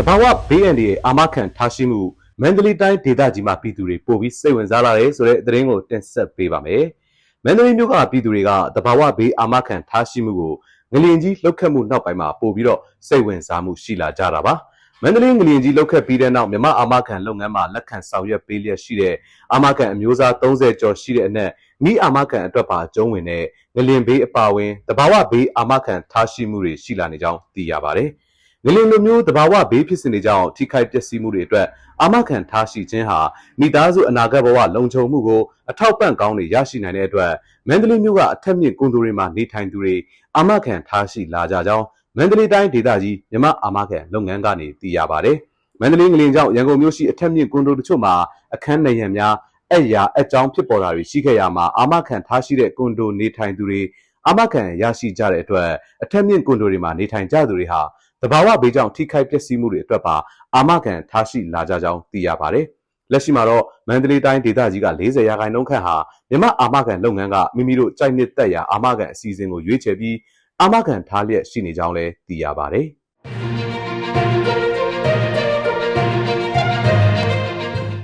တဘာဝဘေးအန္တရာယ်အာမခံထားရှိမှုမန္တလေးတိုင်းဒေသကြီးမှာပြည်သူတွေပို့ပြီးစိတ်ဝင်စားလာတယ်ဆိုတဲ့သတင်းကိုတင်ဆက်ပေးပါမယ်။မန္တလေးမြို့ကပြည်သူတွေကတဘာဝဘေးအာမခံထားရှိမှုကိုငလျင်ကြီးလှုပ်ခတ်မှုနောက်ပိုင်းမှာပို့ပြီးတော့စိတ်ဝင်စားမှုရှိလာကြတာပါ။မန္တလေးငလျင်ကြီးလှုပ်ခတ်ပြီးတဲ့နောက်မြမအာမခံလုပ်ငန်းမှာလက်ခံဆောင်ရွက်ပေးလျက်ရှိတဲ့အာမခံအမျိုးအစား30ကျော်ရှိတဲ့အနက်မိအာမခံအတွက်ပါကျုံးဝင်တဲ့ငလျင်ဘေးအပါအဝင်တဘာဝဘေးအာမခံထားရှိမှုတွေရှိလာနေကြောင်းသိရပါတယ်။ ငလင်လိုမျိုးတဘာဝဘေးဖြစ်စဉ်တွေကြောင့်ထိခိုက်ပျက်စီးမှုတွေအတွက်အာမခံထားရှိခြင်းဟာမိသားစုအနာဂတ်ဘဝလုံခြုံမှုကိုအထောက်ပံ့ကောင်းတွေရရှိနိုင်တဲ့အတွက်မန္တလေးမြို့ကအထက်မြင့်ကွန်ဒိုတွေမှာနေထိုင်သူတွေအာမခံထားရှိလာကြကြောင်းမန္တလေးတိုင်းဒေသကြီးမြမအာမခံလုပ်ငန်းကနေသိရပါတယ်။မန္တလေးငလင်ကြောင့်ရန်ကုန်မြို့ရှိအထက်မြင့်ကွန်ဒိုတချို့မှာအခန်းနရံများအဲ့ရာအကြောင်းဖြစ်ပေါ်တာတွေရှိခဲ့ရမှာအာမခံထားရှိတဲ့ကွန်ဒိုနေထိုင်သူတွေအာမခံရရှိကြတဲ့အတွက်အထက်မြင့်ကွန်ဒိုတွေမှာနေထိုင်ကြသူတွေဟာ တဘာဝဘေးကြောင့်ထိခိုက်ပျက်စီးမှုတွေအတွက်ပါအာမခံထားရှိလာကြကြောင်းသိရပါတယ်။လက်ရှိမှာတော့မန္တလေးတိုင်းဒေသကြီးက40ရာခိုင်နှုန်းခန့်ဟာမြမအာမခံလုပ်ငန်းကမိမိတို့ကြိုက်နှစ်သက်ရာအာမခံအစီအစဉ်ကိုရွေးချယ်ပြီးအာမခံထားလျက်ရှိနေကြောင်းလည်းသိရပါတယ်။